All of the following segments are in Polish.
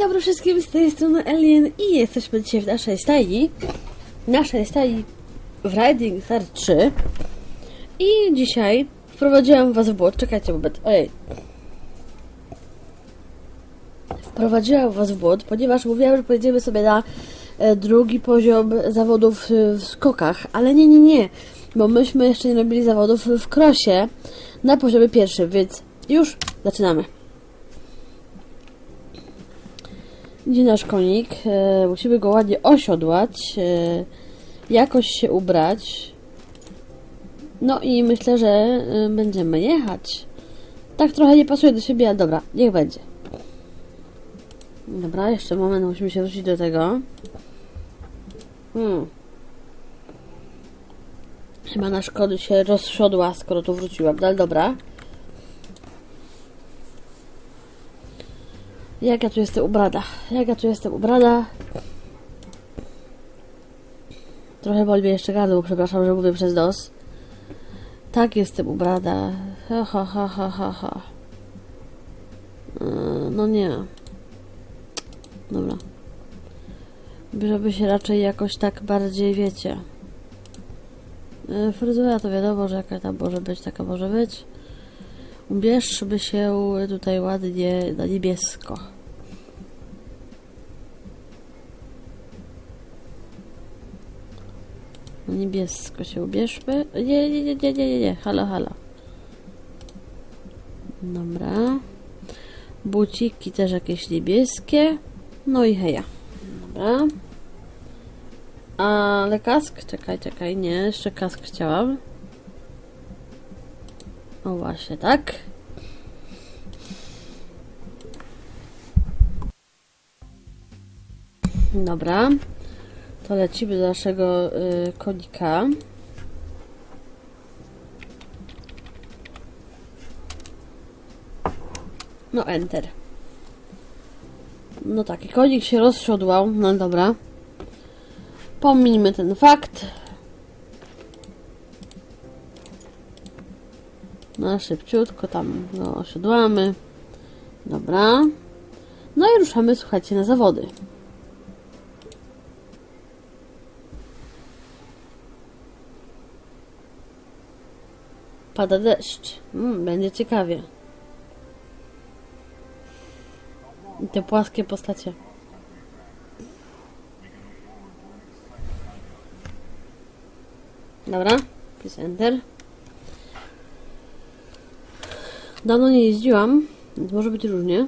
dobry wszystkim, z tej strony Alien i jesteśmy dzisiaj w naszej stajni. Naszej stajni w Riding Star 3. I dzisiaj wprowadziłam was w błąd. Czekajcie moment. Ojej. Wprowadziłam was w błąd, ponieważ mówiłam, że pojedziemy sobie na e, drugi poziom zawodów e, w skokach, ale nie, nie, nie, bo myśmy jeszcze nie robili zawodów w krosie na poziomie pierwszym, więc już zaczynamy. Gdzie nasz konik? E, musimy go ładnie osiodłać, e, jakoś się ubrać. No i myślę, że e, będziemy jechać. Tak trochę nie pasuje do siebie, ale dobra, niech będzie. Dobra, jeszcze moment, musimy się wrócić do tego. Hmm. Chyba nasz kod się rozsiodła, skoro tu wróciłam, no ale dobra. Jak ja tu jestem ubrana? Jak ja tu jestem ubrana? Trochę boli mnie jeszcze gardło, przepraszam, że mówię przez nos. Tak jestem ubrana. Ha, ha, ha, ha, ha, ha. Yy, No nie. Dobra. Żeby się raczej jakoś tak bardziej, wiecie. Yy, Fryzura to wiadomo, że jaka tam może być, taka może być. Ubierzmy się tutaj ładnie na niebiesko. Na niebiesko się ubierzmy. Nie, nie, nie, nie, nie, nie, nie. Halo, halo. Dobra. Buciki też jakieś niebieskie. No i heja. Dobra. Ale kask? Czekaj, czekaj, nie. Jeszcze kask chciałam. O właśnie, tak. Dobra. To lecimy do naszego y, konika. No, enter. No tak, konik się rozsiodłał. No dobra. Pomijmy ten fakt. No szybciutko tam go osiodłamy. Dobra. No i ruszamy, słuchajcie, na zawody. Pada deszcz. Mm, będzie ciekawie. I te płaskie postacie. Dobra. Plus enter. Dawno nie jeździłam, więc może być różnie.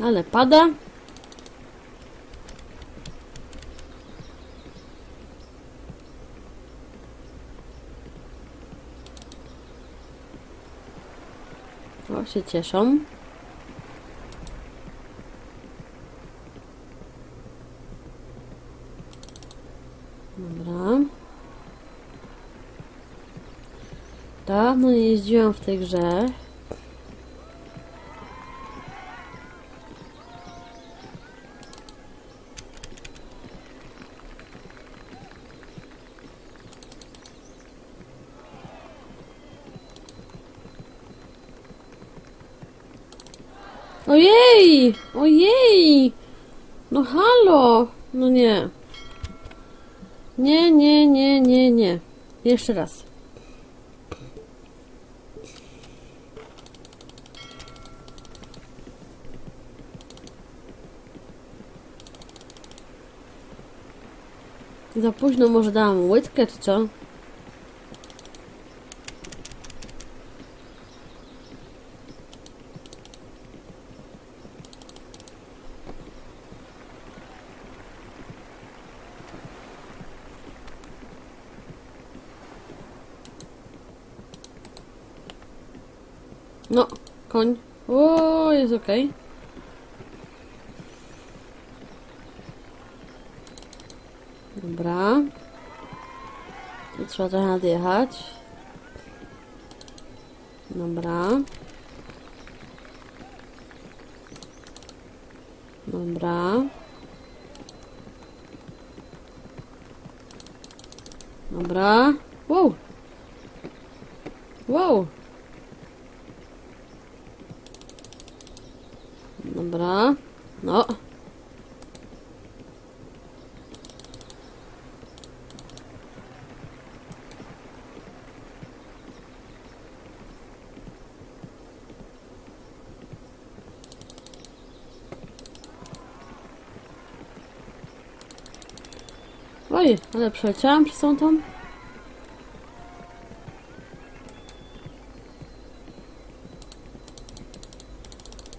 Ale pada. O, cieszą. Dobra. W tej grze. Ojej! Ojej! No halo! No nie. Nie, nie, nie, nie, nie. Jeszcze raz. Za późno może dałam łydkę, czy co? No, koń. O, jest okej. Dobra. Tu trzeba trochę nadjechać. Dobra. Dobra. Dobra. Wow. Wow. Dobra. No. Oj, ale przeleciałam przez tą tą.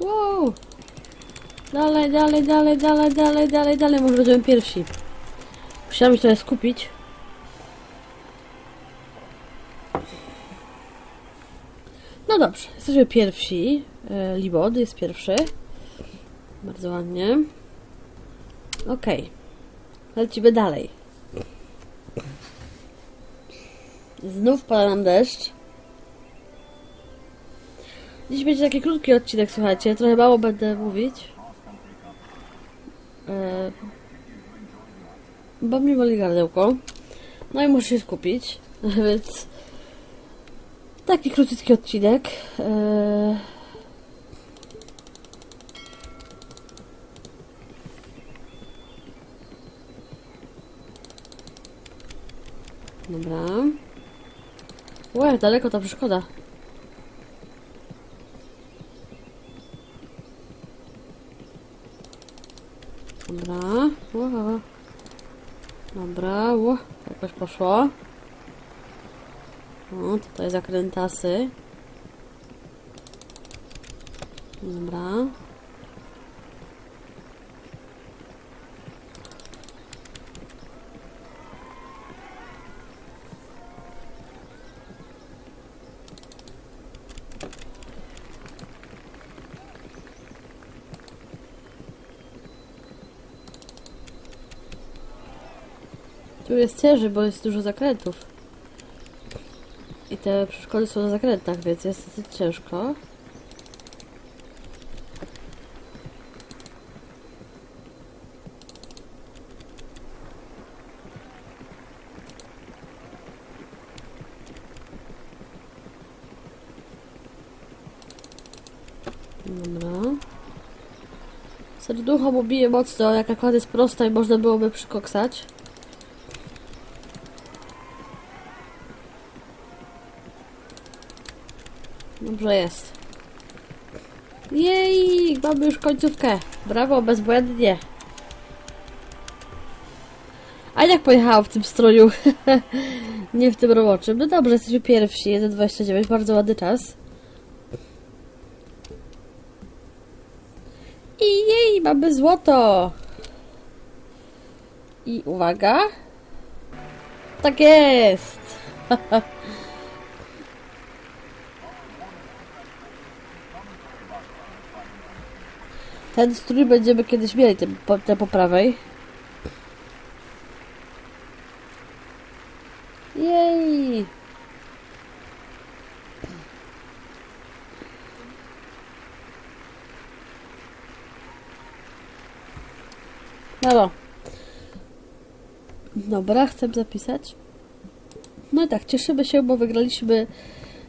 Wow! Dalej, dalej, dalej, dalej, dalej, dalej, dalej, może będziemy pierwsi. Musiałam się trochę skupić. No dobrze, jesteśmy pierwsi. E, Libod jest pierwszy. Bardzo ładnie. Okej. Lecimy dalej. Znów pada nam deszcz. Dziś będzie taki krótki odcinek, słuchajcie. Trochę mało będę mówić. E, bo mnie boli gardełko. No i muszę się skupić. Więc taki krótki odcinek. E, Dobra. Łe, daleko ta przeszkoda. Dobra. Ło. Dobra, ło. Jakoś poszło. O, tutaj zakrętasy. Dobra. Tu jest ciężej, bo jest dużo zakrętów. I te przeszkody są na zakrętach, więc jest dosyć ciężko. Dobra. Serducho mu bije mocno, jak akurat jest prosta i można byłoby przykoksać. Dobrze jest. Jej, mamy już końcówkę. Brawo, bezbłędnie. A jak pojechałam w tym stroju? Nie w tym roboczym. No dobrze, jesteśmy pierwsi. 1,29, bardzo ładny czas. I jej, mamy złoto. I uwaga. Tak jest. Ten strój będziemy kiedyś mieli, ten ten po prawej. Jej! Halo. Dobra, chcę zapisać. No i tak, cieszymy się, bo wygraliśmy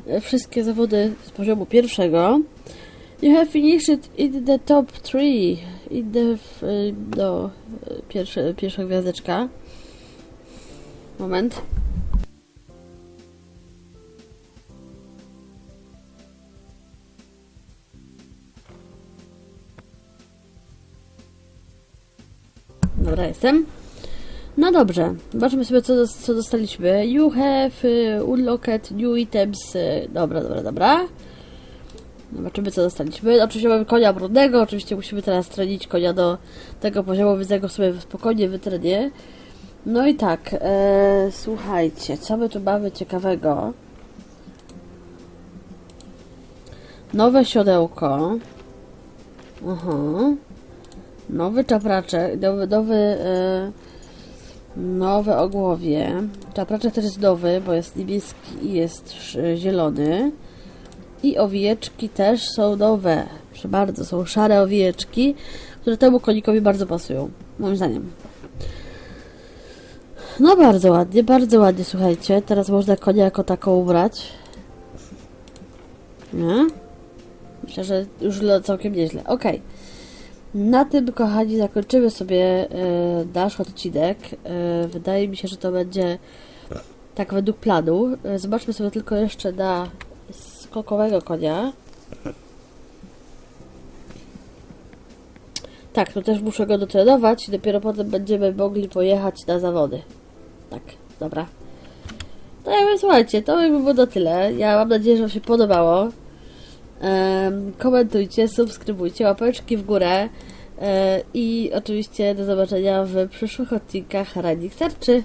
e, wszystkie zawody z poziomu pierwszego. You have finished in the top 3. In the... y, No... Pierwsze, pierwsza gwiazdeczka. Moment. Dobra, jestem. No dobrze, zobaczmy sobie co, co dostaliśmy. You have y, unlocked new items. y, Dobra, dobra, dobra. Zobaczymy co dostaliśmy. Oczywiście mamy konia brudnego, oczywiście musimy teraz trenić konia do tego poziomu, więc go sobie spokojnie wytrenię. No i tak, e, słuchajcie, co my tu mamy ciekawego? Nowe siodełko. Aha. Nowy czapraczek, nowy, nowy e, nowe ogłowie. Czapraczek też jest nowy, bo jest niebieski i jest zielony. I owieczki też są nowe. Proszę bardzo, są szare owieczki, które temu konikowi bardzo pasują. Moim zdaniem. No bardzo ładnie, bardzo ładnie, słuchajcie. Teraz można konia jako taką ubrać. Nie? Myślę, że już całkiem nieźle. Okej. Na tym, kochani, zakończymy sobie e, nasz odcinek. E, wydaje mi się, że to będzie tak według planu. E, zobaczmy sobie tylko jeszcze na skokowego konia. Tak, to też muszę go dotrenować i dopiero potem będziemy mogli pojechać na zawody. Tak, dobra. To jakby słuchajcie, to by było na tyle. Ja mam nadzieję, że Wam się podobało. Em, komentujcie, subskrybujcie, łapeczki w górę. E, I oczywiście do zobaczenia w przyszłych odcinkach Radnik Starczy.